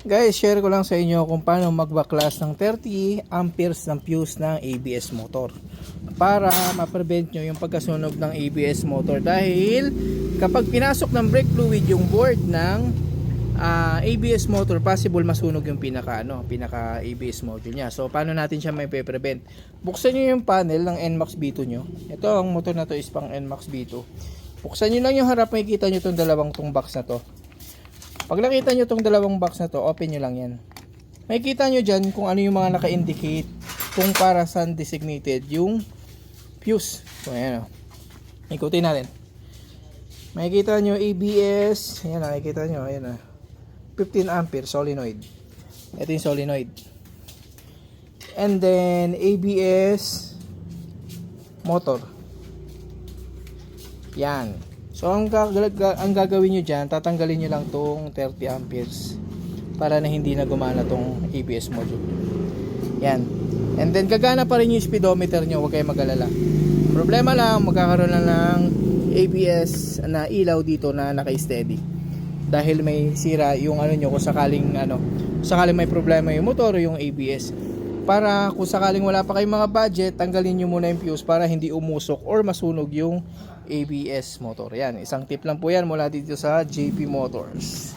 Guys, share ko lang sa inyo kung paano magbaklas ng 30 amperes ng fuse ng ABS motor para ma-prevent nyo yung pagkasunog ng ABS motor dahil kapag pinasok ng brake fluid yung board ng ah, ABS motor possible masunog yung pinaka ano, pinaka ABS motor niya. So paano natin siya may prevent? Buksan niyo yung panel ng NMAX B2 nyo. Ito ang motor na to is pang NMAX B2. Buksan niyo lang yung harap, makikita niyo tong dalawang tong box na to. Pag nakita nyo itong dalawang box na to, open nyo lang yan. Makikita nyo dyan kung ano yung mga naka-indicate kung para saan designated yung fuse. So, ayan o. Ikutin natin. Makikita nyo ABS. Ayan o, makikita nyo. Ayan o. 15 ampere solenoid. Ito yung solenoid. And then ABS motor. Yan. So ang, ang gagawin nyo dyan, tatanggalin nyo lang tong 30 amperes para na hindi na gumana tong ABS module. Yan. And then gagana pa rin yung speedometer nyo, huwag kayong mag-alala. Problema lang, magkakaroon lang ng ABS na ilaw dito na naka-steady. Dahil may sira yung ano nyo kung sakaling ano, sakaling may problema yung motor o yung ABS. Para kung sakaling wala pa kayong mga budget, tanggalin nyo muna yung fuse para hindi umusok or masunog yung ABS motor. Yan, isang tip lang po yan mula dito sa JP Motors.